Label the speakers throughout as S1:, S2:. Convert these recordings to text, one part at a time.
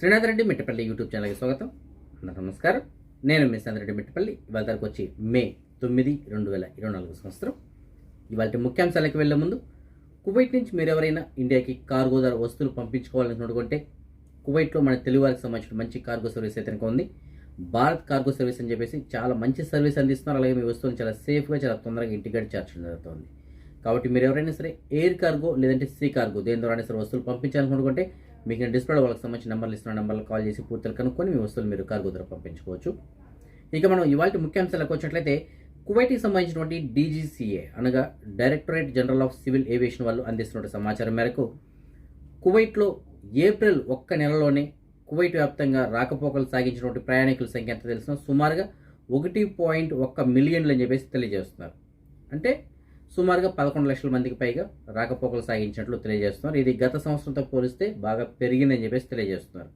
S1: Srinath Reddy Mittapalli YouTube ఛానల్కి స్వాగతం. అందరికీ నమస్కారం. నేను మీ రెడ్డి మిట్టపల్లి. ఇవాళ తరకు వచ్చి మే తొమ్మిది రెండు వేల ఇరవై నాలుగు సంవత్సరం. ఇవాళ ముఖ్యాంశాలకు వెళ్ళే ముందు కువైట్ నుంచి మీరు ఎవరైనా ఇండియాకి కార్గో ద్వారా వస్తువులు పంపించుకోవాలనుకుంటే కువైట్లో మన తెలుగు వారికి సంబంధించిన మంచి కార్గో సర్వీస్ అయితే ఉంది. భారత్ కార్గో సర్వీస్ అని చెప్పేసి చాలా మంచి సర్వీస్ అందిస్తున్నారు. అలాగే మీ వస్తువులు చాలా సేఫ్గా చాలా తొందరగా ఇంటికి చేర్చడం జరుగుతుంది. కాబట్టి మీరు ఎవరైనా సరే ఎయిర్ కార్గో లేదంటే సీ కార్గో దేని ద్వారా సరే వస్తువులు పంపించాలనుకుంటే మీకు నేను డిస్ప్లేలో వాళ్ళకి సంబంధించిన నెంబర్లు ఇస్తున్న నెంబర్లు కాల్ చేసి పూర్తులు కనుక్కొని మీ వస్తువులు మీరు కార్గో ద్వారా పంపించుకోవచ్చు. ఇక మనం ఇవాళ ముఖ్యాంశాలకు వచ్చినట్లయితే కువైట్కి సంబంధించినటువంటి డీజీసీఏ అనగా directorate general of civil aviation వాళ్ళు అందిస్తున్న సమాచారం మేరకు కువైట్లో ఏప్రిల్ ఒక్క నెలలోనే కువైట్ వ్యాప్తంగా రాకపోకలు సాగించినటువంటి ప్రయాణికుల సంఖ్య ఎంత తెలిసిన సుమారుగా ఒకటి పాయింట్ ఒక్క మిలియన్లు అని చెప్పేసి తెలియజేస్తున్నారు. అంటే సుమారుగా పదకొండు లక్షల మందికి పైగా రాకపోకలు సాగించినట్లు తెలియజేస్తున్నారు. ఇది గత సంవత్సరంతో పోలిస్తే బాగా పెరిగిందని చెప్పేసి తెలియజేస్తున్నారు.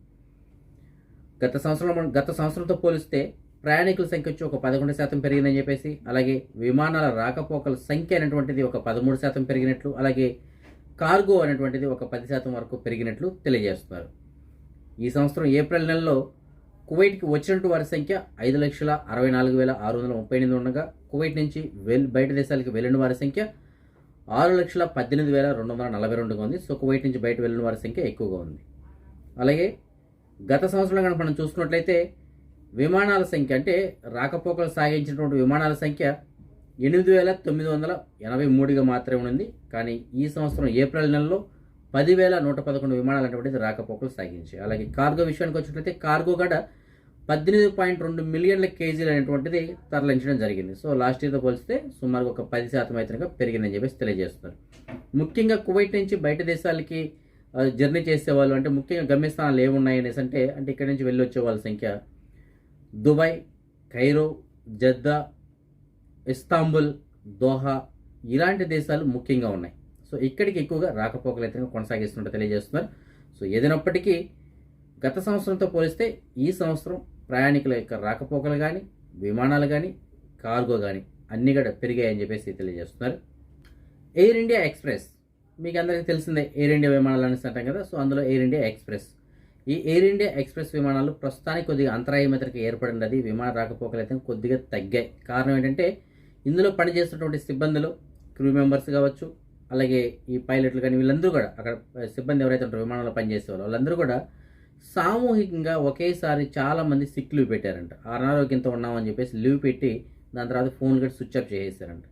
S1: గత సంవత్సరం గత సంవత్సరంతో పోలిస్తే ప్రయాణికుల సంఖ్య వచ్చి ఒక పదకొండు శాతం పెరిగిందని చెప్పేసి అలాగే విమానాల రాకపోకల సంఖ్య అనేటువంటిది ఒక పదమూడు శాతం పెరిగినట్లు అలాగే కార్గో అనేటువంటిది ఒక పది శాతం వరకు పెరిగినట్లు తెలియజేస్తున్నారు. ఈ సంవత్సరం ఏప్రిల్ నెలలో కువైట్కి వచ్చినట్టు వారి సంఖ్య ఐదు లక్షల అరవై నాలుగు వేల ఆరు వందల ముప్పై ఎనిమిది ఉండగా కువైట్ నుంచి వెల్ బయట దేశాలకు వెళ్ళిన వారి సంఖ్య ఆరు లక్షల పద్దెనిమిది వేల రెండు వందల నలభై రెండుగా ఉంది. సో కువైట్ నుంచి బయట వెళ్ళిన వారి సంఖ్య ఎక్కువగా ఉంది. అలాగే గత సంవత్సరం కనుక మనం చూసుకున్నట్లయితే విమానాల సంఖ్య అంటే రాకపోకలు సాగించినటువంటి విమానాల సంఖ్య ఎనిమిది వేల తొమ్మిది వందల ఎనభై మూడుగా మాత్రమే ఉంది. కానీ ఈ సంవత్సరం ఏప్రిల్ నెలలో పదివేల నూట పదకొండు విమానాలు అనేటువంటి రాకపోకలు సాగించాయి. అలాగే కార్గో విషయానికి వచ్చినట్లయితే కార్గో గడ పద్దెనిమిది పాయింట్ రెండు మిలియన్ల కేజీలు అనేటువంటిది తరలించడం జరిగింది. సో లాస్ట్ ఇయర్తో పోలిస్తే సుమారు ఒక పది శాతం అయితే పెరిగిందని చెప్పేసి తెలియజేస్తున్నారు. ముఖ్యంగా కువైట్ నుంచి బయట దేశాలకి జర్నీ జర్నీ చేసేవాళ్ళు అంటే ముఖ్యంగా గమ్యస్థానాలు ఏమున్నాయి అనేసి అంటే అంటే ఇక్కడి నుంచి వెళ్ళి వచ్చే వాళ్ళ సంఖ్య Dubai Cairo Jeddah Istanbul Doha ఇలాంటి దేశాలు ముఖ్యంగా ఉన్నాయి. సో ఇక్కడికి ఎక్కువగా రాకపోకలు అయితే కొనసాగిస్తున్నట్టు తెలియజేస్తున్నారు. సో ఏదైనప్పటికీ గత సంవత్సరంతో పోలిస్తే ఈ సంవత్సరం ప్రయాణికుల యొక్క రాకపోకలు కానీ విమానాలు కానీ కార్గో కానీ అన్ని కూడా పెరిగాయని చెప్పేసి తెలియజేస్తున్నారు. ఎయిర్ ఇండియా ఎక్స్ప్రెస్ మీకు అందరికీ తెలిసిందే ఎయిర్ ఇండియా విమానాలు అనేసి అంటాం కదా సో అందులో ఎయిర్ ఇండియా ఎక్స్ప్రెస్. ఈ ఎయిర్ ఇండియా ఎక్స్ప్రెస్ విమానాలు ప్రస్తుతానికి కొద్దిగా అంతరాయం ఎదురుకి ఏర్పడినది విమాన రాకపోకలు అయితే కొద్దిగా తగ్గాయి. కారణం ఏంటంటే ఇందులో పనిచేస్తున్నటువంటి సిబ్బందులు క్రూ మెంబర్స్ కావచ్చు అలాగే ఈ పైలట్లు కానీ వీళ్ళందరూ కూడా అక్కడ సిబ్బంది ఎవరైతే ఉంటారో విమానంలో పనిచేసేవాళ్ళు వాళ్ళందరూ కూడా సామూహికంగా ఒకేసారి చాలా మంది సిక్ లీవ్ పెట్టారంట. అనారోగ్యంతో ఉన్నామని చెప్పేసి లీవ్ పెట్టి దాని తర్వాత ఫోన్ కూడా స్విచ్ ఆఫ్ చేసేసారంట.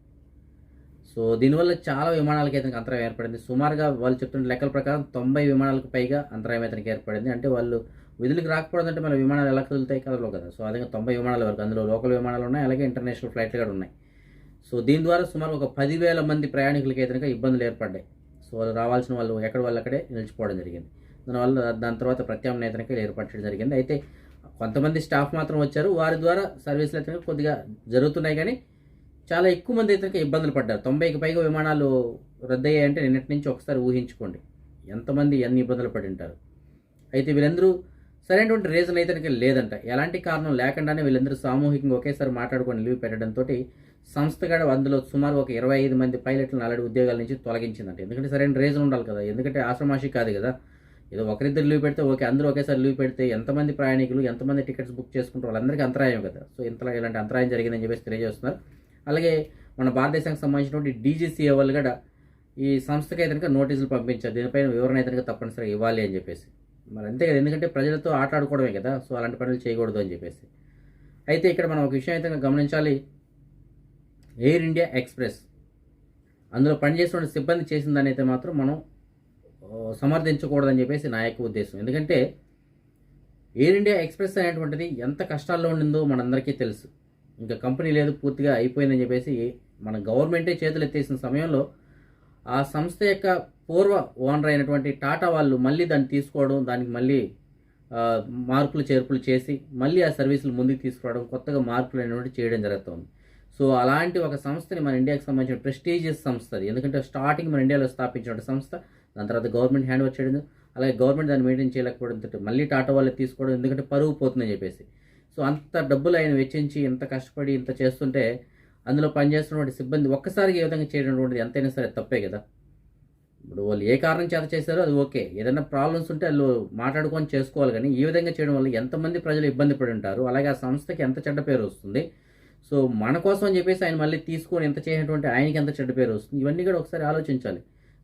S1: సో దీనివల్ల చాలా విమానాలకి అయితే అంతరాయం ఏర్పడింది. సుమారుగా వాళ్ళు చెప్తున్న లెక్కల ప్రకారం తొంభై విమానాలకు పైగా అంతరాయం అయితే ఏర్పడింది. అంటే వాళ్ళు విధులకు రాకపోవడం అంటే మన విమానాలు ఎలా కదులుతాయి కదలో కదా. సో అదే తొంభై విమానాల వరకు అందులో లోకల్ విమానాలు ఉన్నాయి అలాగే ఇంటర్నేషనల్ ఫ్లైట్లు కూడా ఉన్నాయి. సో దీని ద్వారా సుమారు ఒక పదివేల మంది ప్రయాణికులకి అయితే కనుక ఇబ్బందులు ఏర్పడ్డాయి. సో వాళ్ళు రావాల్సిన వాళ్ళు ఎక్కడ వాళ్ళు అక్కడే నిలిచిపోవడం జరిగింది. దానివల్ల దాని తర్వాత ప్రత్యామ్నాయతనకి ఏర్పరచడం జరిగింది. అయితే కొంతమంది స్టాఫ్ మాత్రం వచ్చారు. వారి ద్వారా సర్వీసులు అయితే కొద్దిగా జరుగుతున్నాయి కానీ చాలా ఎక్కువ మంది అయితే ఇబ్బందులు పడ్డారు. తొంభైకి పైగా విమానాలు రద్దయ్యాయంటే నిన్నటి నుంచి ఒకసారి ఊహించుకోండి. ఎంతమంది ఎన్ని ఇబ్బందులు పడి ఉంటారు? అయితే వీళ్ళందరూ సరైనటువంటి రీజన్ అయితే లేదంట. ఎలాంటి కారణం లేకుండానే వీళ్ళందరూ సామూహికంగా ఒకేసారి మాట్లాడుకొని లీవ్ పెట్టడంతో సంస్థ కూడా అందులో సుమారు ఒక ఇరవై ఐదు మంది పైలట్లను ఆల్రెడీ ఉద్యోగాల నుంచి తొలగించిందంట. ఎందుకంటే సరైన రీజన్ ఉండాలి కదా. ఎందుకంటే ఆశ్రమాషి కాదు కదా. ఏదో ఒకరిద్దరు లీవ్ పెడితే ఓకే అందరూ ఒకేసారి లీవ్ పెడితే ఎంతమంది ప్రయాణికులు ఎంతమంది టికెట్స్ బుక్ చేసుకుంటారు వాళ్ళందరికీ అంతరాయం కదా. సో ఇంతలా ఇలాంటి అంతరాయం జరిగిందని చెప్పేసి తెలియజేస్తున్నారు. అలాగే మన భారతదేశానికి సంబంధించినటువంటి డీజీసీఏ వాళ్ళు కూడా ఈ సంస్థకి అయితే నోటీసులు పంపించారు. దీనిపైన వివరణ అయితే తప్పనిసరిగా ఇవ్వాలి అని చెప్పేసి. మరి అంతే కదా. ఎందుకంటే ప్రజలతో ఆట ఆడుకోవడమే కదా. సో అలాంటి పనులు చేయకూడదు అని చెప్పేసి. అయితే ఇక్కడ మనం ఒక విషయం అయితే గమనించాలి. ఎయిర్ ఇండియా ఎక్స్ప్రెస్. అందులో పనిచేసిన సిబ్బంది చేసిన దాని అయితే మాత్రం మనం సమర్థించకూడదని చెప్పేసి నా యొక్క ఉద్దేశం. ఎందుకంటే ఎయిర్ ఇండియా ఎక్స్ప్రెస్ అనేటువంటిది ఎంత కష్టాల్లో ఉండిందో మనందరికీ తెలుసు. ఇంకా కంపెనీ లేదు పూర్తిగా అయిపోయిందని చెప్పేసి మన గవర్నమెంటే చేతులు ఎత్తేసిన సమయంలో ఆ సంస్థ యొక్క పూర్వ ఓనర్ అయినటువంటి టాటా వాళ్ళు మళ్ళీ దాన్ని తీసుకోవడం దానికి మళ్ళీ మార్పులు చేర్పులు చేసి మళ్ళీ ఆ సర్వీసులు ముందుకు తీసుకురావడం కొత్తగా మార్పులు అనేటువంటి చేయడం జరుగుతుంది. సో అలాంటి ఒక సంస్థని మన ఇండియాకి సంబంధించిన ప్రెస్టీజియస్ సంస్థ అది. ఎందుకంటే స్టార్టింగ్ మన ఇండియాలో స్థాపించిన సంస్థ దాని తర్వాత గవర్నమెంట్ హ్యాండ్ ఓవర్ చేయడం అలాగే గవర్నమెంట్ దాన్ని మెయింటైన్ చేయలేకపోవడంతో మళ్ళీ టాటా వాళ్ళు తీసుకోవడం ఎందుకంటే పరువు పోతుందని చెప్పేసి. సో అంత డబ్బులు ఆయన వెచ్చించి ఇంత కష్టపడి ఇంత చేస్తుంటే అందులో పనిచేస్తున్నటువంటి సిబ్బంది ఒక్కసారికి ఏ విధంగా చేయడం ఎంతైనా సరే తప్పే కదా. ఇప్పుడు వాళ్ళు ఏ కారణం చేత చేశారో అది ఓకే. ఏదైనా ప్రాబ్లమ్స్ ఉంటే వాళ్ళు మాట్లాడుకొని చేసుకోవాలి కానీ ఈ విధంగా చేయడం వల్ల ఎంతమంది ప్రజలు ఇబ్బంది పడి ఉంటారు అలాగే ఆ సంస్థకి ఎంత చెడ్డ పేరు వస్తుంది సో మన కోసం అని చెప్పేసి ఆయన మళ్ళీ తీసుకొని ఎంత చేయనటువంటి ఆయనకి ఎంత చెడ్డ పేరు వస్తుంది? ఇవన్నీ కూడా ఒకసారి ఆలోచించాలి.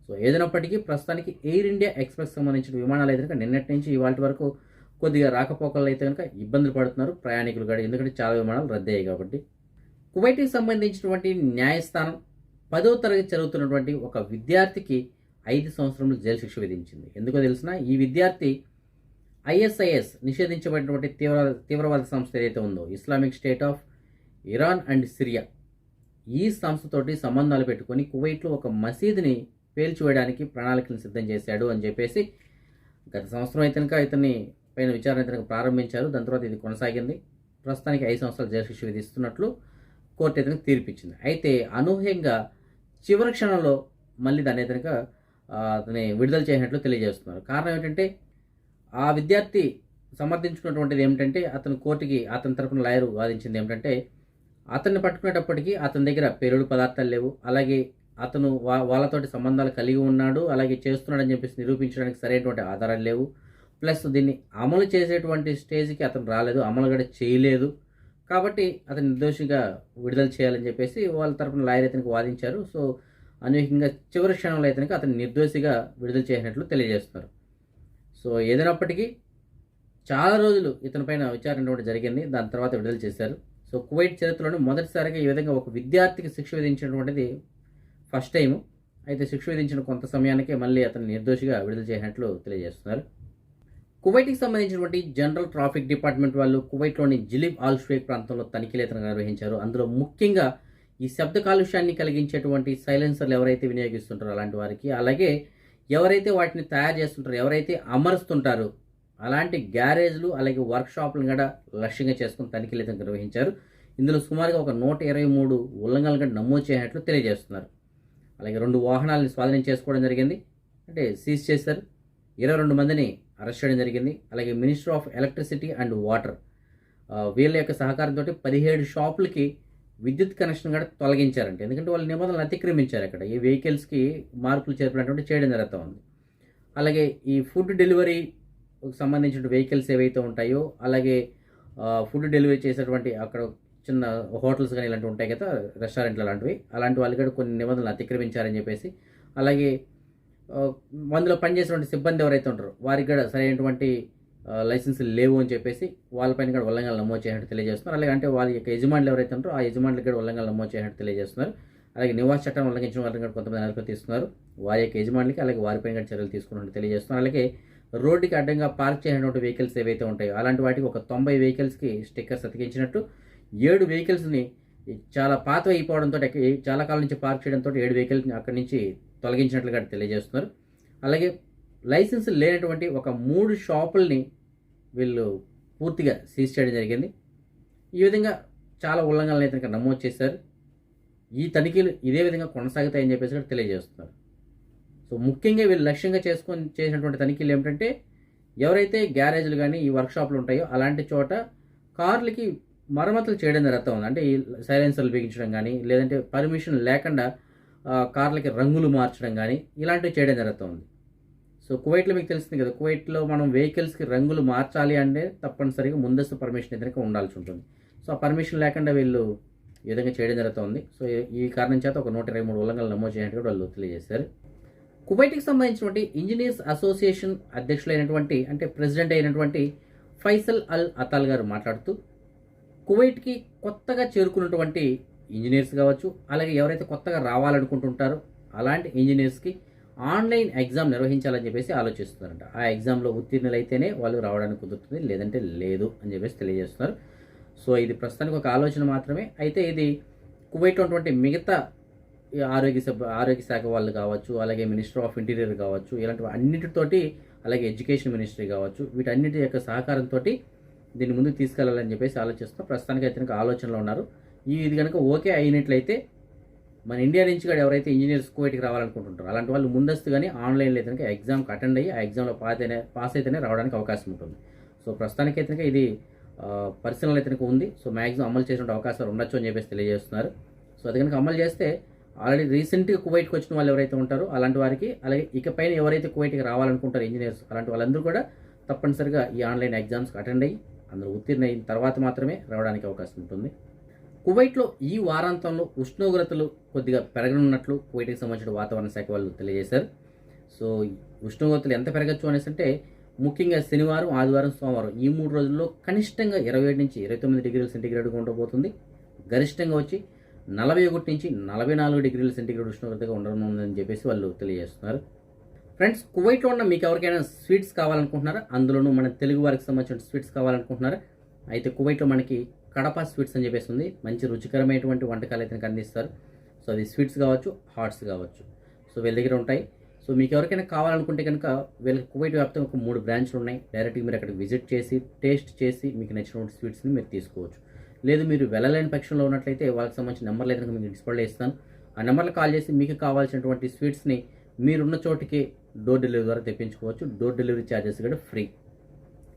S1: సో ఏదైనప్పటికీ ప్రస్తుతానికి ఎయిర్ ఇండియా ఎక్స్ప్రెస్ సంబంధించిన విమానాలు అయితే కనుక నిన్నటి నుంచి ఇవాళ వరకు కొద్దిగా రాకపోకలు అయితే కనుక ఇబ్బందులు పడుతున్నారు ప్రయాణికులు కూడా. ఎందుకంటే చాలా విమానాలు రద్దయ్యాయి కాబట్టి. కువైట్కి సంబంధించినటువంటి న్యాయస్థానం పదో తరగతి చదువుతున్నటువంటి ఒక విద్యార్థికి ఐదు సంవత్సరములు జైలు శిక్ష విధించింది. ఎందుకో తెలిసిన ఈ విద్యార్థి ఐఎస్ఐఎస్ నిషేధించబడినటువంటి తీవ్ర తీవ్రవాద సంస్థ ఏదైతే ఉందో Islamic state of Iran and Syria ఈ సంస్థతోటి సంబంధాలు పెట్టుకొని కువైట్లో ఒక మసీదుని పేల్చివేయడానికి ప్రణాళికలు సిద్ధం చేశాడు అని చెప్పేసి గత సంవత్సరం అయితే కనుక ఇతన్ని పైన విచారణ ఇతనికి ప్రారంభించారు. దాని తర్వాత ఇది కొనసాగింది. ప్రస్తుతానికి ఐదు సంవత్సరాలు జైలు శిక్ష విధిస్తున్నట్లు కోర్టు ఇతనికి తీర్పిచ్చింది. అయితే అనూహ్యంగా చివరి క్షణంలో మళ్ళీ దాన్ని ఇతనిక అతని విడుదల చేసినట్లు తెలియజేస్తున్నారు. కారణం ఏంటంటే ఆ విద్యార్థి సమర్థించుకున్నటువంటిది ఏమిటంటే అతను కోర్టుకి అతని తరపున లాయరు వాదించింది ఏమిటంటే అతన్ని పట్టుకునేటప్పటికీ అతని దగ్గర పేరుడు పదార్థాలు లేవు. అలాగే అతను వా వాళ్ళతోటి సంబంధాలు కలిగి ఉన్నాడు. అలాగే చేస్తున్నాడని చెప్పేసి నిరూపించడానికి సరైనటువంటి ఆధారాలు లేవు. ప్లస్ దీన్ని అమలు చేసేటువంటి స్టేజ్కి అతను రాలేదు. అమలు కూడా చేయలేదు. కాబట్టి అతను నిర్దోషిగా విడుదల చేయాలని చెప్పేసి వాళ్ళ తరపున లాయర్ అతనికి వాదించారు. సో అనూహ్యంగా చివరి క్షణంలో అయితే అతను నిర్దోషిగా విడుదల చేసినట్లు తెలియజేస్తున్నారు. సో ఏదైనప్పటికీ చాలా రోజులు ఇతని పైన విచారణ కూడా జరిగింది. దాని తర్వాత విడుదల చేశారు. సో కువైట్ చరిత్రలోనే మొదటిసారిగా ఈ విధంగా ఒక విద్యార్థికి శిక్ష విధించినటువంటిది ఫస్ట్ టైం అయితే శిక్ష విధించిన కొంత సమయానికే మళ్ళీ అతను నిర్దోషిగా విడుదల చేసినట్లు తెలియజేస్తున్నారు. కువైట్కి సంబంధించినటువంటి జనరల్ ట్రాఫిక్ డిపార్ట్మెంట్ వాళ్ళు కువైట్లోని జిలిబ్ ఆల్ షేక్ ప్రాంతంలో తనిఖీలు నిర్వహించారు. అందులో ముఖ్యంగా ఈ శబ్ద కాలుష్యాన్ని కలిగించేటువంటి సైలెన్సర్లు ఎవరైతే వినియోగిస్తుంటారో అలాంటి వారికి అలాగే ఎవరైతే వాటిని తయారు చేస్తుంటారో ఎవరైతే అమరుస్తుంటారో అలాంటి గ్యారేజ్లు అలాగే వర్క్షాప్లను కూడా లక్ష్యంగా చేసుకుని తనిఖీలు అయితే నిర్వహించారు. ఇందులో సుమారుగా ఒక నూట ఇరవై మూడు ఉల్లంఘనలు కూడా నమోదు చేయనట్లు తెలియజేస్తున్నారు. అలాగే రెండు వాహనాలను స్వాధీనం చేసుకోవడం జరిగింది. అంటే సీజ్ చేశారు. ఇరవై రెండు మందిని అరెస్ట్ చేయడం జరిగింది. అలాగే minister of electricity and water వీళ్ళ యొక్క సహకారంతో పదిహేడు షాపులకి విద్యుత్ కనెక్షన్ కూడా తొలగించారంట. ఎందుకంటే వాళ్ళు నిబంధనలు అతిక్రమించారు అక్కడ. ఈ వెహికల్స్కి మార్పులు చేర్పులు చేయడం జరుగుతూ ఉంది. అలాగే ఈ ఫుడ్ డెలివరీ సంబంధించిన వెహికల్స్ ఏవైతే ఉంటాయో అలాగే ఫుడ్ డెలివరీ చేసేటువంటి అక్కడ చిన్న హోటల్స్ కానీ ఇలాంటివి ఉంటాయి కదా రెస్టారెంట్లు అలాంటివి. అలాంటి వాళ్ళు కూడా కొన్ని నిబంధనలు అతిక్రమించారని చెప్పేసి అలాగే అందులో పనిచేసినటువంటి సిబ్బంది ఎవరైతే ఉంటారో వారికి కూడా సరైనటువంటి లైసెన్సులు లేవు అని చెప్పేసి వాళ్ళపైన కూడా ఉల్లంఘనలు నమోదు చేసినట్టు తెలియజేస్తున్నారు. అలాగే అంటే వాళ్ళ యొక్క యజమానులు ఎవరైతే ఉంటారో ఆ యజమానులకు కూడా ఉల్లంఘనలు నమోదు చేసినట్టు తెలియజేస్తున్నారు. అలాగే నివాస చట్టం ఉల్లంఘించిన వాళ్ళని కూడా కొంతమంది అదుపులో తీసుకున్నారు వారి యొక్క యజమానులకి అలాగే వారిపైన కూడా చర్యలు తీసుకున్నట్టు తెలియజేస్తున్నారు. అలాగే రోడ్డుకి అడ్డంగా పార్క్ చేయనటువంటి వెహికల్స్ ఏవైతే ఉంటాయో అలాంటి వాటికి ఒక తొంభై వెహికల్స్కి స్టిక్కర్స్ అతికించినట్టు ఏడు వెహికల్స్ని చాలా పాత అయిపోవడంతో చాలా కాలం నుంచి పార్క్ చేయడంతో ఏడు వెహికల్స్ని అక్కడి నుంచి తొలగించినట్లుగా తెలియజేస్తున్నారు. అలాగే లైసెన్స్ లేనటువంటి ఒక మూడు షాపుల్ని వీళ్ళు పూర్తిగా సీజ్ చేయడం జరిగింది. ఈ విధంగా చాలా ఉల్లంఘనలు అయితే నమోదు చేశారు. ఈ తనిఖీలు ఇదే విధంగా కొనసాగుతాయని చెప్పేసి కూడా తెలియజేస్తున్నారు. సో ముఖ్యంగా వీళ్ళు లక్ష్యంగా చేసుకొని చేసినటువంటి తనిఖీలు ఏమిటంటే ఎవరైతే గ్యారేజ్లు కానీ ఈ వర్క్షాప్లు ఉంటాయో అలాంటి చోట కార్లకి మరమ్మతులు చేయడం జరుగుతూ ఉంది. అంటే ఈ సైలెన్సర్లు బిగించడం కానీ లేదంటే పర్మిషన్ లేకుండా కార్లకి రంగులు మార్చడం కానీ ఇలాంటివి చేయడం జరుగుతూ ఉంది. సో కువైట్లో మీకు తెలిసింది కదా కువైట్లో మనం వెహికల్స్కి రంగులు మార్చాలి అంటే తప్పనిసరిగా ముందస్తు పర్మిషన్ ఎదురుగా ఉండాల్సి ఉంటుంది. సో ఆ పర్మిషన్ లేకుండా వీళ్ళు ఈ విధంగా చేయడం జరుగుతుంది సో ఈ- కారణం చేత ఒక నూట ఇరవై మూడు ఉల్లంఘనలు నమోదు చేయడానికి వాళ్ళు తెలియజేశారు. కువైట్కి సంబంధించినటువంటి ఇంజనీర్స్ అసోసియేషన్ అధ్యక్షులైనటువంటి అంటే ప్రెసిడెంట్ అయినటువంటి ఫైసల్ అల్ అతాల్ గారు మాట్లాడుతూ కువైట్కి కొత్తగా చేరుకున్నటువంటి ఇంజనీర్స్ కావచ్చు అలాగే ఎవరైతే కొత్తగా రావాలనుకుంటుంటారో అలాంటి ఇంజనీర్స్కి ఆన్లైన్ ఎగ్జామ్ నిర్వహించాలని చెప్పేసి ఆలోచిస్తున్నారంట. ఆ ఎగ్జామ్లో ఉత్తీర్ణులైతేనే వాళ్ళు రావడానికి కుదురుతుంది లేదంటే లేదు అని చెప్పేసి తెలియజేస్తున్నారు. సో ఇది ప్రస్తుతానికి ఒక ఆలోచన మాత్రమే. అయితే ఇది కువైట్ ఉన్నటువంటి మిగతా ఆరోగ్య సభ ఆరోగ్య శాఖ వాళ్ళు కావచ్చు అలాగే మినిస్టర్ ఆఫ్ ఇంటీరియర్ కావచ్చు ఇలాంటివి అన్నిటితోటి అలాగే ఎడ్యుకేషన్ మినిస్ట్రీ కావచ్చు వీటన్నిటి యొక్క సహకారంతో దీన్ని ముందుకు తీసుకెళ్ళాలని చెప్పేసి ఆలోచిస్తున్నాం. ప్రస్తుతానికి అయితే కనుక ఆలోచనలో ఉన్నారు. ఈ ఇది కనుక ఓకే అయినట్లయితే మన ఇండియా నుంచి కూడా ఎవరైతే ఇంజనీర్స్ కువైట్కి రావాలనుకుంటుంటారో అలాంటి వాళ్ళు ముందస్తుగానే ఆన్లైన్లో అయితే కనుక ఎగ్జామ్కి అటెండ్ అయ్యి ఆ ఎగ్జామ్లో పాస్ అయితే పాస్ అయితేనే రావడానికి అవకాశం ఉంటుంది. సో ప్రస్తుతానికి అయితే కనుక ఇది ఆ, అయితే కనుక ఉంది. సో మ్యాక్సిమం అమలు చేసిన అవకాశాలు ఉండొచ్చు అని చెప్పేసి తెలియజేస్తున్నారు. సో అది కనుక అమలు చేస్తే ఆల్రెడీ రీసెంట్గా కువైట్కి వచ్చిన వాళ్ళు ఎవరైతే ఉంటారో అలాంటి వారికి అలాగే ఇకపైన ఎవరైతే కువైట్కి రావాలనుకుంటారో ఇంజనీర్స్ అలాంటి వాళ్ళందరూ కూడా తప్పనిసరిగా ఈ ఆన్లైన్ ఎగ్జామ్స్కి అటెండ్ అయ్యి అందరూ ఉత్తీర్ణ అయిన తర్వాత మాత్రమే రావడానికి అవకాశం ఉంటుంది. కువైట్లో ఈ వారాంతంలో ఉష్ణోగ్రతలు కొద్దిగా పెరగనున్నట్లు కువైట్కి సంబంధించిన వాతావరణ శాఖ వాళ్ళు తెలియజేశారు. సో ఉష్ణోగ్రతలు ఎంత పెరగచ్చు అనేసి అంటే ముఖ్యంగా శనివారం ఆదివారం సోమవారం ఈ మూడు రోజుల్లో కనిష్టంగా ఇరవై ఏడు నుంచి ఇరవై తొమ్మిది డిగ్రీల సెంటీగ్రేడ్గా ఉండబోతుంది. గరిష్టంగా వచ్చి నలభై ఒకటి నుంచి నలభై నాలుగు డిగ్రీల సెంటీగ్రేడ్ ఉష్ణోగ్రతగా ఉండనుందని చెప్పేసి వాళ్ళు తెలియజేస్తున్నారు. ఫ్రెండ్స్ కువైట్లో ఉన్న మీకు ఎవరికైనా స్వీట్స్ కావాలనుకుంటున్నారా? అందులోనూ మన తెలుగు వారికి సంబంధించిన స్వీట్స్ కావాలనుకుంటున్నారా? అయితే కువైట్లో మనకి కడప స్వీట్స్ అని చెప్పేసి ఉంది. మంచి రుచికరమైనటువంటి వంటకాలు అయితే అందిస్తారు. సో అది స్వీట్స్ కావచ్చు హాట్స్ కావచ్చు. సో వీళ్ళ దగ్గర ఉంటాయి. సో మీకు ఎవరికైనా కావాలనుకుంటే కనుక వీళ్ళకి కువైట్ వ్యాప్తంగా ఒక మూడు బ్రాంచ్లు ఉన్నాయి. డైరెక్ట్గా మీరు అక్కడికి విజిట్ చేసి టేస్ట్ చేసి మీకు నచ్చినటువంటి స్వీట్స్ని మీరు తీసుకోవచ్చు. లేదు మీరు వెళ్ళలేని పక్షంలో ఉన్నట్లయితే వాళ్ళకి సంబంధించిన నెంబర్లు అయితే మీకు డిస్ప్లే ఇస్తాను. ఆ నెంబర్లో కాల్ చేసి మీకు కావాల్సినటువంటి స్వీట్స్ని మీరున్న చోటికి డోర్ డెలివరీ ద్వారా తెప్పించుకోవచ్చు. డోర్ డెలివరీ ఛార్జెస్ కూడా ఫ్రీ.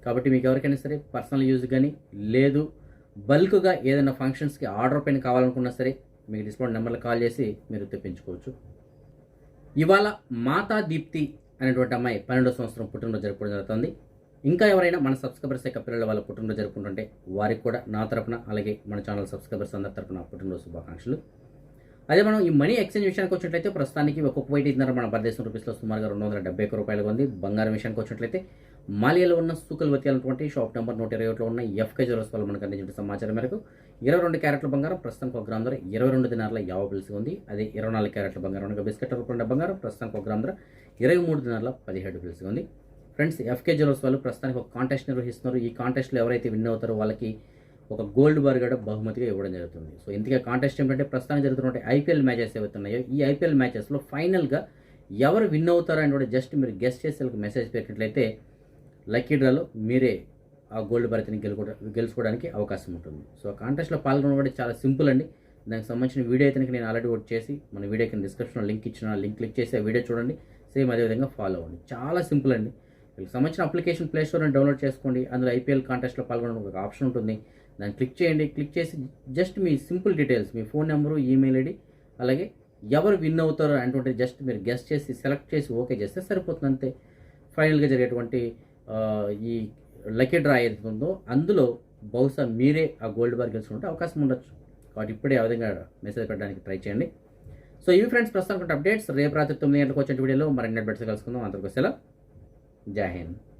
S1: కాబట్టి మీకు ఎవరికైనా సరే పర్సనల్ యూజ్ కానీ లేదు బల్క్గా ఏదైనా ఫంక్షన్స్కి ఆర్డర్ పైన కావాలనుకున్నా సరే మీకు డిస్ప్లే నెంబర్లు కాల్ చేసి మీరు తెప్పించుకోవచ్చు. ఇవాళ మాతా దీప్తి అనేటువంటి అమ్మాయి పన్నెండో సంవత్సరం పుట్టినరోజు జరుపుకోవడం జరుగుతుంది. ఇంకా ఎవరైనా మన సబ్స్క్రైబర్స్ యొక్క పిల్లల వాళ్ళ పుట్టినరోజు జరుపుకుంటుంటే వారికి కూడా నా తరపున అలాగే మన ఛానల్ సబ్స్క్రైబర్స్ అందరి తరపున పుట్టినరోజు శుభాకాంక్షలు. అదే మనం ఈ మనీ ఎక్స్చేంజ్ విషయానికి వచ్చినట్లయితే ప్రస్తుతానికి ఒక్కొక్క వైట్ ఇద్దరు మన భారతదేశం రూపీస్లో సుమారుగా రెండు వందల డెబ్బై ఒక్క రూపాయలుగా ఉంది. బంగారం విషయానికి వచ్చినట్లయితే మాలియాలో ఉన్న సూకల్వతి అనేటువంటి షాప్ నెంబర్ నూట ఇరవై ఒకటిలో ఉన్న ఎఫ్కే జ్యువెలర్స్ వాళ్ళు మనకు అందించిన సమాచారం మేరకు ఇరవై రెండు క్యారెట్ల బంగారం ప్రస్తుతానికి ఒక గ్రామ్ ధర ఇరవై రెండు దినారుల యాభై పిలిసి ఉంది. అదే ఇరవై నాలుగు క్యారెట్ల బంగారం బిస్కెట్ రూపంలో బంగారం ప్రస్తుతానికి ఒక గ్రామ్ ధర ఇరవై మూడు దినారుల పదిహేడు పిలిసి ఉంది. ఫ్రెండ్స్ ఎఫ్కే జ్యువెలర్స్ వాళ్ళు ప్రస్తుతానికి ఒక కాంటెస్ట్ నిర్వహిస్తున్నారు. ఈ కాంటెస్ట్లో ఎవరైతే విన్ అవుతారో వాళ్ళకి ఒక గోల్డ్ బార్ కూడా బహుమతిగా ఇవ్వడం జరుగుతుంది. సో ఇంతకే కాంటెస్ట్ ఏంటంటే ప్రస్తుతానికి జరుగుతున్న ఐపీఎల్ మ్యాచెస్ ఏవైతే ఉన్నాయో ఈ ఐపీఎల్ మ్యాచెస్లో ఫైనల్గా ఎవరు విన్ అవుతారో అని కూడా జస్ట్ మీరు గెస్ట్ చేసి వాళ్ళకి మెసేజ్ పెట్టినట్లయితే లక్కీ డ్రాలో మీరే ఆ గోల్డ్ భరతిని గెలుకో గెలుచుకోవడానికి అవకాశం ఉంటుంది. సో ఆ కాంటెస్ట్లో పాల్గొనడం కూడా చాలా సింపుల్ అండి. దానికి సంబంధించిన వీడియో అయితే నేను ఆల్రెడీ ఒకటి చేసి మన వీడియో కింద డిస్క్రిప్షన్లో లింక్ ఇచ్చిన లింక్ క్లిక్ చేసి ఆ వీడియో చూడండి. సేమ్ అదేవిధంగా ఫాలో అవ్వండి. చాలా సింపుల్ అండి. సంబంధించిన అప్లికేషన్ ప్లే స్టోర్ డౌన్లోడ్ చేసుకోండి. అందులో ఐపీఎల్ కాంటెస్ట్లో పాల్గొనడం ఒక ఆప్షన్ ఉంటుంది. దాన్ని క్లిక్ చేయండి. క్లిక్ చేసి జస్ట్ మీ సింపుల్ డీటెయిల్స్ మీ ఫోన్ నెంబరు ఈమెయిల్ ఐడి అలాగే ఎవరు విన్ అవుతారో అటువంటి జస్ట్ మీరు గెస్ట్ చేసి సెలెక్ట్ చేసి ఓకే చేస్తే సరిపోతుంది అంతే. ఫైనల్గా జరిగేటువంటి ఈ లక్కీ డ్రా ఏది ఉందో అందులో బహుశా మీరే ఆ గోల్డ్ బార్ గెలుచుకుంటే అవకాశం ఉండొచ్చు. కాబట్టి ఇప్పుడే ఆ విధంగా మెసేజ్ పెట్టడానికి ట్రై చేయండి. సో ఇవి ఫ్రెండ్స్ ప్రస్తుతానికి అప్డేట్స్. రేపు రాత్రి తొమ్మిది గంటలకు వచ్చే వీడియోలో మరి నెట్ బెట్స్ కలుసుకుందాం. అందరికీ సెలవు. জয় হিন্দ